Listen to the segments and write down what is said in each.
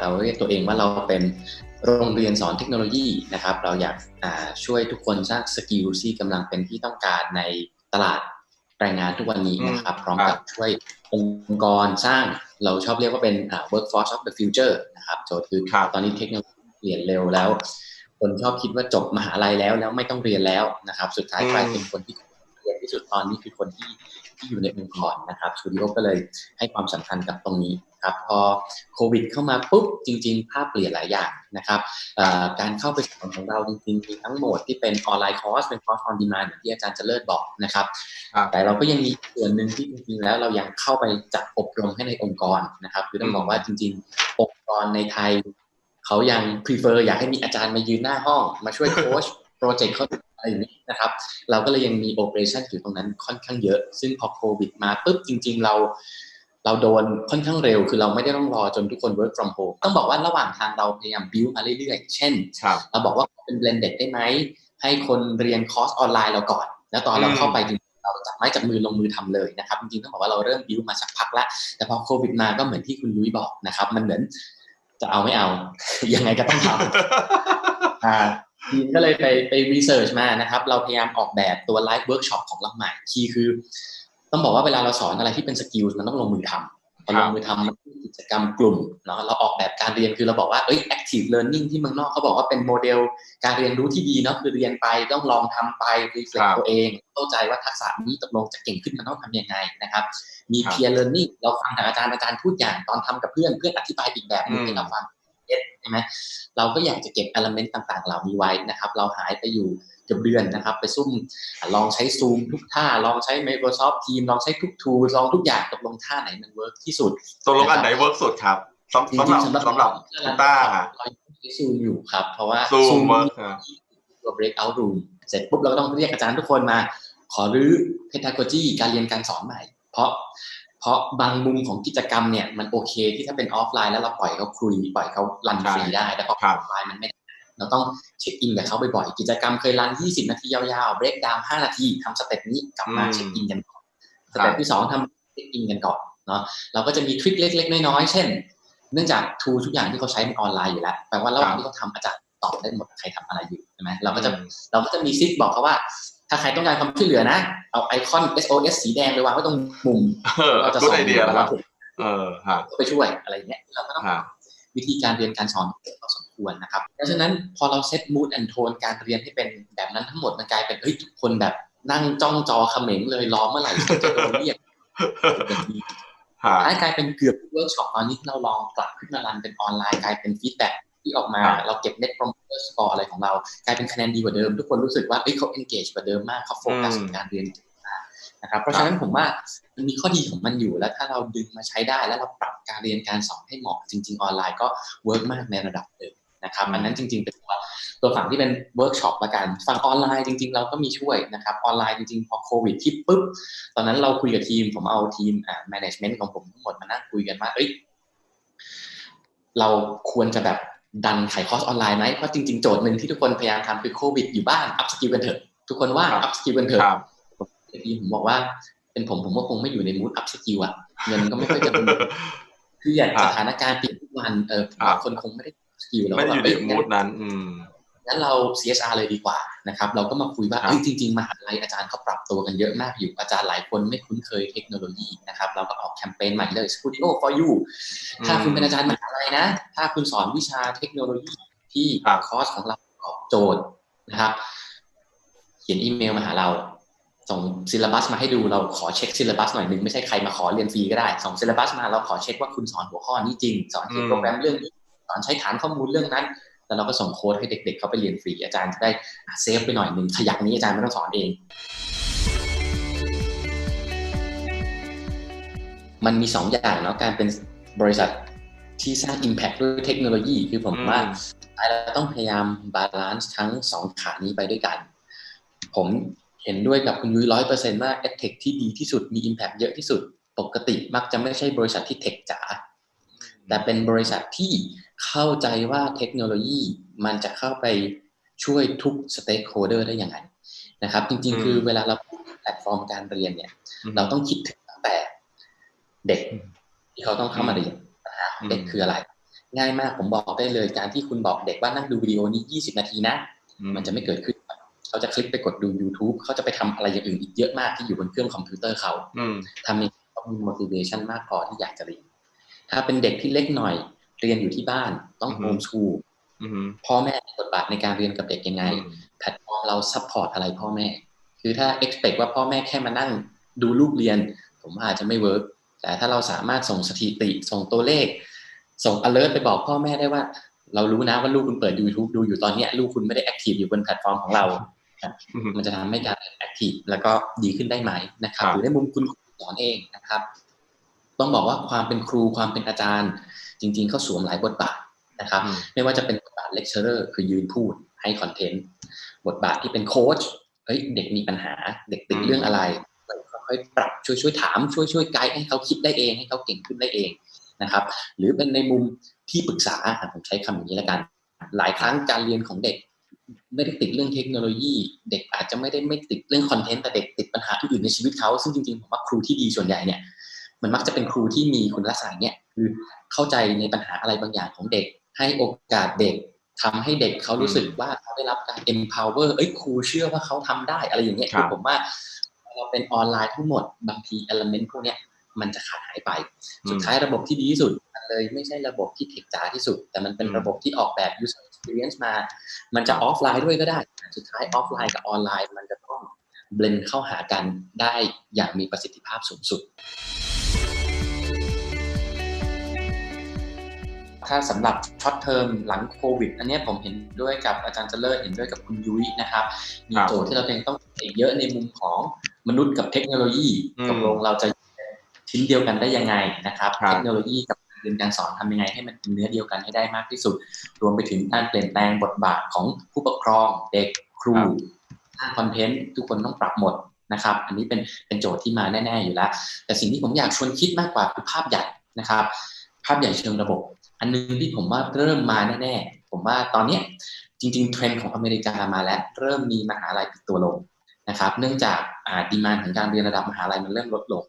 เราเรียกตัวเองว่าเราเป็นโรงเรียนสอนเทคโนโลยีนะครับ เราอยากช่วยทุกคนสร้างสกิลที่กำลังเป็นที่ต้องการในตลาดแรงงานทุกวันนี้นะครับ พร้อมกับช่วยองค์กรสร้างเราชอบเรียกว่าเป็น workforce of the future นะครับโจทย์คือตอนนี้เทคโนโลยีเปลี่ยนเร็วแล้ว คนชอบคิดว่าจบมหาลัยแล้วแล้วไม่ต้องเรียนแล้วนะครับ สุดท้ายกลายเป็นคนที่เรียนที่สุดตอนนี้คือคนที่ที่อยู่ในองค์กรนะครับสตูดิโอก็เลยให้ความสำคัญกับตรงนี้ ครับพอโควิดเข้ามาปุ๊บจริง ๆ ภาพเปลี่ยนหลายอย่างนะครับการเข้าไปสอนของเราจริงๆมีทั้งหมดที่เป็นออนไลน์คอร์สเป็นคอร์สออนดีมานอย่างที่อาจารย์จะเลิศบอกนะครับแต่เราก็ยังมีส่วนหนึ่งที่จริงๆแล้วเรายังเข้าไปจัดอบรมให้ในองค์กรนะครับคือต้องบอกว่าจริง ๆ องค์กรในไทยเขายัง prefer อยากให้มีอาจารย์มายืนหน้าห้อง มาช่วยโค้ชโปรเจกต์เขาอะไรอย่างนี้นะครับ เราก็เลยยังมีโอเปอเรชั่นอยู่ตรงนั้นค่อนข้างเยอะ ซึ่งพอโควิดมาปุ๊บจริง ๆ เรา เราโดนค่อนข้างเร็ว คือเราไม่ได้ต้องรอจนทุกคน work from home ต้องบอกว่าระหว่างทางเราพยายาม build มาเรื่อยๆ เช่น เราบอกว่าเป็น blended ได้ไหม ให้คนเรียนคอร์สออนไลน์เราก่อน แล้วตอนเราเข้าไปจริงเราจับไม้จับมือลงมือทำเลยนะครับจริงๆต้องบอกว่าเราเริ่ม build มาสักพักแล้วแต่พอโควิดมาก็เหมือนที่คุณยุ้ยบอกนะครับ มันเหมือนจะเอาไม่เอา ยังไงก็ต้องทำทีมก็เลยไปไปรีเสิร์ชมานะครับ เราพยายามออกแบบตัวไลฟ์เวิร์กช็อปของเราใหม่ คีย์คือ ต้องบอกว่าเวลาเราสอนอะไรที่เป็นสกิลมันต้องลงมือทำพอลงมือทำมันกิจกรรมกลุ่มเนาะเราออกแบบการเรียนคือเราบอกว่าเอ้ย active learning ที่เมืองนอกเขาบอกว่าเป็นโมเดล การเรียนรู้ที่ดีเนาะคือเรียนไปต้องลองทำไปรีเฟล็กตัวเอง เข้าใจว่าทักษะนี้ตกลงจะเก่งขึ้นมันต้องทำยังไงนะครับ มี peer learning เราฟังจากอาจารย์อาจารย์พูดอย่างตอนทำกับเพื่อนเพื่อนอธิบายอีกแบบนึงให้เราฟังใช่ไหมเราก็อยากจะเก็บ element ต่างๆ เหล่านี้ไว้นะครับ เราหายไปอยู่ เกือบเดือนนะครับ ไปซุ่มลองใช้ Zoom ทุกท่า ลองใช้ Microsoft Teams ลองใช้ทุก tool ลองทุกอย่างตกลงท่าไหนมันเวิร์กที่สุดตกลงอันไหนเวิร์กสุดครับสำหรับสำหรับสำหรับคุณต้าเราใช้ Zoom อยู่ครับ เพราะว่า Zoom เวิร์กตัว breakout room เสร็จปุ๊บเราก็ต้องเรียกอาจารย์ทุกคนมา ขอรื้อ pedagogy การเรียนการสอนใหม่ เพราะเพราะบางมุมของกิจกรรมเนี่ยมันโอเคที่ถ้าเป็นออฟไลน์แล้วเราปล่อยเขาคุยปล่อยเขารันฟรีได้แต่พอออนไลน์มันไม่ได้ เราต้องเช็คอินกับเขาบ่อยๆกิจกรรมเคยรัน 20 นาทียาวๆเบรกดาวน์5นาทีทำสเต็ปนี้กลับมาเช็คอินกันก่อนสเต็ปที่2ทำเช็คอินกันก่อนเนาะเราก็จะมีทริคเล็ก ๆ น้อยๆเช่น เนื่องจากทูทุกอย่างที่เขาใช้เป็นออนไลน์อยู่แล้วแปลว่าระหว่างที่เขาทำอาจารย์ตอบได้หมดใครทำอะไรอยู่ใช่ไหมเราก็จะเราก็จะมีซิกบอกเขาว่า ถ้าใครต้องการความช่วยเหลือนะเอาไอคอน SOS สีแดงไปวางไว้ตรงมุมเราจะสอนเราเออไปช่วยอะไรเงี้ยเราก็ต้องวิธีการเรียนการสอนพอสม ควรนะครับ เพราะฉะนั้นพอเราเซตมูดแอนโทนการเรียนให้เป็นแบบนั้นทั้งหมดมันกลายเป็นเฮ้ยทุกคนแบบนั่งจ้องจอเขม็งเลยรอเมื่อไหร่จะโดนเรียกกลายเป็นเกือบเวิร์กช็อปตอนนี้เราลองกลับขึ้นมารันเป็นออนไลน์กลายเป็นฟีดแบ็ที่ออกมาเราเก็บ net promoter score อะไรของเรา กลายเป็นคะแนนดีกว่าเดิม ทุกคนรู้สึกว่าเเขา engage กว่าเดิมมากเขาโฟกัสกับการเรียนนะครับเพราะฉะนั้นผมว่ามันมีข้อดีของมันอยู่แล้วถ้าเราดึงมาใช้ได้แล้วเราปรับการเรียนการสอนให้เหมาะจริง ๆ ออนไลน์ก็เวิร์กมากในระดับหนึ่ง นะครับอันนั้นจริง ๆ เป็นตัวตัวฝั่งที่เป็นเวิร์กช็อปละกันฝั่งออนไลน์จริง ๆ เราก็มีช่วยนะครับออนไลน์จริง ๆ พอโควิดที่ปุ๊บ ตอนนั้นเราคุยกับทีมผมเอาทีมอ่า management ของผมทั้งหมดมานั่งคุยกันว่าเอ้ยเราควรจะแบบดันขายคอร์สออนไลน์ไหมเพราะจริง ๆ โจทย์หนึ่งที่ทุกคนพยายามทำคือโควิดอยู่บ้านอัพสกิลกันเถอะทุกคนว่าอัพสกิลกันเถอะทีผมบอกว่าเป็นผมผมก็คงไม่อยู่ในมูดอัพสกิลอะเงินก็ไม่ค่อยจะเป็นคืออย่างสถานการณ์เปลี่ยนทุกวันเออคนคงไม่ได้ สกิลแล้วไม่อยู่ในมูดนั้น อืมงั้นเรา CSR เลยดีกว่านะครับ เราก็มาคุยว่าจริง ๆมหาลัยอาจารย์เขาปรับตัวกันเยอะมากอยู่อาจารย์หลายคนไม่คุ้นเคยเทคโนโลยีนะครับ เราก็ออกแคมเปญใหม่เลย Studio for you ถ้าคุณเป็นอาจารย์มหาลัยนะ ถ้าคุณสอนวิชาเทคโนโลยีที่คอร์สของเราตอบโจทย์นะครับ เขียนอีเมลมาหาเราส่งซิลลับัสมาให้ดูเราขอเช็คซิลลับัสหน่อยหนึ่งไม่ใช่ใครมาขอเรียนฟรีก็ได้ส่งซิลลับัสมาเราขอเช็คว่าคุณสอนหัวข้อนี้จริง สอนเขียนโปรแกรมเรื่องนี้ สอนใช้ฐานข้อมูลเรื่องนั้น แล้วเราก็ส่งโค้ดให้เด็ก ๆ เขาไปเรียนฟรีอาจารย์จะได้เซฟไปหน่อยหนึ่งขยักนี้อาจารย์ไม่ต้องสอนเอง มันมีสองอย่างเนาะการเป็นบริษัทที่สร้าง Impact ด้วยเทคโนโลยี คือผมว่าเราต้องพยายามบาลานซ์ทั้งสองขานี้ไปด้วยกัน ผมเห็นด้วยกับคุณยุ้ยร้อยเปอร์เซ็นต์ว่าเอเทคที่ดีที่สุดมี Impact เยอะที่สุด ปกติมักจะไม่ใช่บริษัทที่เทคจ๋าแต่เป็นบริษัทที่ เข้าใจว่าเทคโนโลยีมันจะเข้าไปช่วยทุกสเต็กโฮเดอร์ได้ยังไงนะครับ จริง ๆ คือเวลาเราพูดแพลตฟอร์มการเรียนเนี่ย เราต้องคิดถึงตั้งแต่เด็กที่เขาต้องเข้ามาเรียนนะฮะเด็กคืออะไร ง่ายมากผมบอกได้เลยการที่คุณบอกเด็กว่านั่งดูวิดีโอนี้ 20 นาทีนะ มันจะไม่เกิดขึ้น เขาจะคลิกไปกดดู YouTube เขาจะไปทำอะไรอย่างอื่นอีกเยอะมากที่อยู่บนเครื่องคอมพิวเตอร์เขาทำให้เขามี motivation มากพอที่อยากจะเรียนถ้าเป็นเด็กที่เล็กหน่อย เรียนอยู่ที่บ้านต้องโฮมชูพ่อแม่บทบาทในการเรียนกับเด็กยังไงแพลตฟอร์มเราซัพพอร์ตอะไรพ่อแม่ คือถ้า expect ว่าพ่อแม่แค่มานั่งดูลูกเรียน ผมว่าอาจจะไม่เวิร์กแต่ถ้าเราสามารถส่งสถิติ ส่งตัวเลข ส่ง alert ไปบอกพ่อแม่ได้ว่า เรารู้นะว่าลูกคุณเปิด YouTube ดูอยู่ตอนนี้ลูกคุณไม่ได้ active อยู่บนแพลตฟอร์มของเรา มันจะทำให้การ active แล้วก็ดีขึ้นได้ไหมนะครับหรือในมุมคุณสอนเองนะครับ ต้องบอกว่าความเป็นครูความเป็นอาจารย์ จริง ๆ เขาสวมหลายบทบาทนะครับ ไม่ว่าจะเป็นบทบาทเลคเชอร์คือยืนพูดให้คอนเทนต์บทบาทที่เป็นโค้ชเฮ้ยเด็กมีปัญหา เด็กติดเรื่องอะไรค่อยๆปรับช่วยช่วยถามช่วยช่วยไกด์ให้เขาคิดได้เองให้เขาเก่งขึ้นได้เองนะครับ หรือเป็นในมุมที่ปรึกษาผมใช้คำอย่างนี้แล้วกัน หลายครั้งการเรียนของเด็ก ไม่ได้ติดเรื่องเทคโนโลยี เด็กอาจจะไม่ได้ไม่ติดเรื่องคอนเทนต์แต่เด็กติดปัญหาอื่นในชีวิตเขาซึ่งจริงๆผมว่าครูที่ดีส่วนใหญ่เนี่ย มันมักจะเป็นครูที่มีคุณลักษณะเนี่ยคือเข้าใจในปัญหาอะไรบางอย่างของเด็ก ให้โอกาสเด็กทำให้เด็กเขารู้สึกว่าเขาได้รับการ empower เอ้ยครูเชื่อว่าเขาทำได้อะไรอย่างเงี้ยคือผมว่าเราเป็นออนไลน์ทั้งหมดบางที element พวกเนี้ยมันจะขาดหายไป สุดท้ายระบบที่ดีที่สุดมันเลยไม่ใช่ระบบที่เทคจ๋าที่สุด แต่มันเป็นระบบที่ออกแบบ user experience มา มันจะออฟไลน์ด้วยก็ได้ สุดท้ายออฟไลน์กับออนไลน์มันจะต้องเบลนเข้าหากันได้อย่างมีประสิทธิภาพสูงสุด ถ้าสำหรับช็อตเทอมหลังโควิด อันนี้ผมเห็นด้วยกับอาจารย์เจริญเห็นด้วยกับคุณยุ้ยนะครับ มีโจทย์ที่เราเองต้องอีกเยอะในมุมของมนุษย์กับเทคโนโลยีตกลงเราจะชิ้นเดียวกันได้ยังไงนะครับ เทคโนโลยีกับการเรียนการสอนทำยังไงให้มันเป็นเนื้อเดียวกันให้ได้มากที่สุด รวมไปถึงการเปลี่ยนแปลงบทบาทของผู้ปกครองเด็กครูสร้างคอนเทนต์ทุกคนต้องปรับหมดนะครับ อันนี้เป็นเป็นโจทย์ที่มาแน่ ๆ อยู่แล้ว แต่สิ่งที่ผมอยากชวนคิดมากกว่าคือภาพใหญ่นะครับ ภาพใหญ่เชิงระบบ อันนึงที่ผมว่าเริ่มมาแน่ๆผมว่าตอนนี้จริง ๆ เทรนด์ของอเมริกามาแล้ว เริ่มมีมหาลัยปิดตัวลงนะครับ เนื่องจากอ่าดีมานของการเรียนระดับมหาลัยมันเริ่มลดลง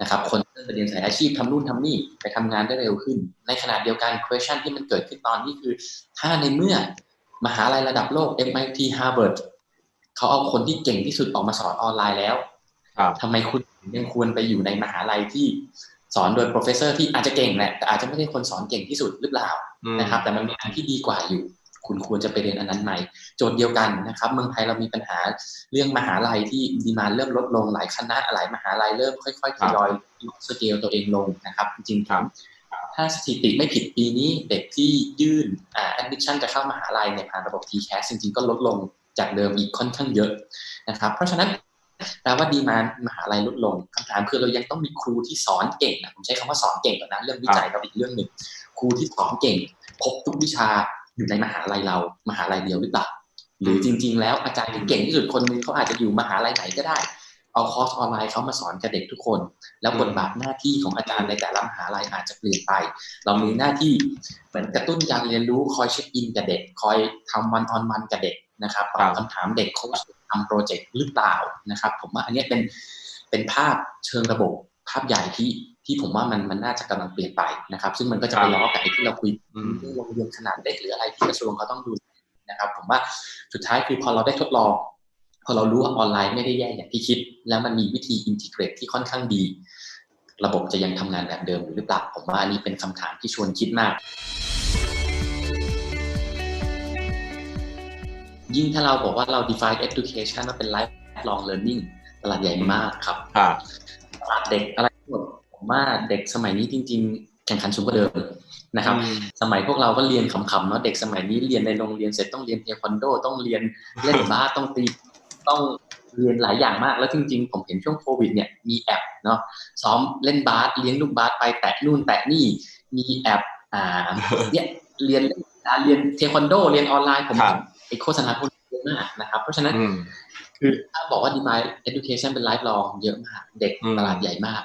นะครับ คนเริ่มไปเรียนสายอาชีพทำนู่นทำนี่ไปทำงานได้เร็วขึ้น ในขณะเดียวกัน question ที่มันเกิดขึ้นตอนนี้คือ ถ้าในเมื่อมหาลัยระดับโลก MIT Harvard เขาเอาคนที่เก่งที่สุดออกมาสอนออนไลน์แล้วทำไมคุณยังควรไปอยู่ในมหาลัยที่ สอนโดย professor ที่อาจจะเก่งแหละแต่อาจจะไม่ใช่คนสอนเก่งที่สุดหรือเปล่านะครับ แต่มันมีอันที่ดีกว่าอยู่ คุณควรจะไปเรียนอันนั้นไหมโจทย์เดียวกันนะครับ เมืองไทยเรามีปัญหาเรื่องมหาลัยที่ดีมานเริ่มลดลงหลายคณะหลายมหาลัยเริ่มค่อยๆทยอยสเกลตัวเองลงนะครับ จริงๆถ้าสถิติไม่ผิดปีนี้เด็กที่ยื่นอ่า admission จะเข้ามหาลัยในผ่านระบบ TCAS จริงๆก็ลดลงจากเดิมอีกค่อนข้างเยอะนะครับ เพราะฉะนั้น แปลว่าดีมานมหาลัยลดลงคำถามคือเรายังต้องมีครูที่สอนเก่งนะผมใช้คำว่าสอนเก่งก่อนนะเรื่องวิจัยก็อีกเรื่องหนึ่งครูที่สอนเก่งครบทุกวิชาอยู่ในมหาลัยเรามหาลัยเดียวหรือเปล่าหรือจริง ๆ แล้วอาจารย์ที่เก่งที่สุดคนนึงเขาอาจจะอยู่มหาลัยไหนก็ได้เอาคอร์สออนไลน์เขามาสอนกับเด็กทุกคน แล้วบทบาทหน้าที่ของอาจารย์ในแต่ละมหาลัยอาจจะเปลี่ยนไป เรามีหน้าที่เหมือนกระตุ้นการเรียนรู้คอยเช็คอินกับเด็ก คอยทำวันออนวันกับเด็กนะครับตอบคำถามเด็กโค้ช ทำโปรเจกต์หรือเปล่านะครับ ผมว่าอันนี้เป็นเป็นภาพเชิงระบบภาพใหญ่ที่ที่ผมว่ามันมันน่าจะกำลังเปลี่ยนไปนะครับ ซึ่งมันก็จะไปล้อกับไอ้ที่เราคุยเรื่องโรงเรียนขนาดเล็กหรืออะไรที่กระทรวงเขาต้องดูนะครับ ผมว่าสุดท้ายคือพอเราได้ทดลอง พอเรารู้ว่าออนไลน์ไม่ได้แย่อย่างที่คิด แล้วมันมีวิธีอินทิเกรตที่ค่อนข้างดี ระบบจะยังทำงานแบบเดิมหรือเปล่าผมว่าอันนี้เป็นคำถามที่ชวนคิดมาก ยิ่งถ้าเราบอกว่าเรา define education ว่าเป็น lifelong learning ตลาดใหญ่มากครับตลาดเด็กอะไรทั้งหมดผมว่าเด็กสมัยนี้จริง ๆ แข่งขันสูงกว่าเดิมนะครับ สมัยพวกเราก็เรียนขำๆเนาะเด็กสมัยนี้เรียนในโรงเรียนเสร็จต้องเรียนเทควันโดต้องเรียนเล่นบาสต้องตีต้องเรียนหลายอย่างมากแล้วจริงๆ ผมเห็นช่วงโควิดเนี่ยมีแอปเนาะซ้อมเล่นบาสเลี้ยงลูกบาสไปแตะนู่นแตะนี่มีแอปอ่าเนี่ยเรียนเรียนเทควันโดเรียนออนไลน์ผมไอ โฆษณาพวกนี้เยอะมากนะครับ เพราะฉะนั้นคือถ้าบอกว่า demand education เป็น lifelong เยอะมาก เด็กตลาดใหญ่มาก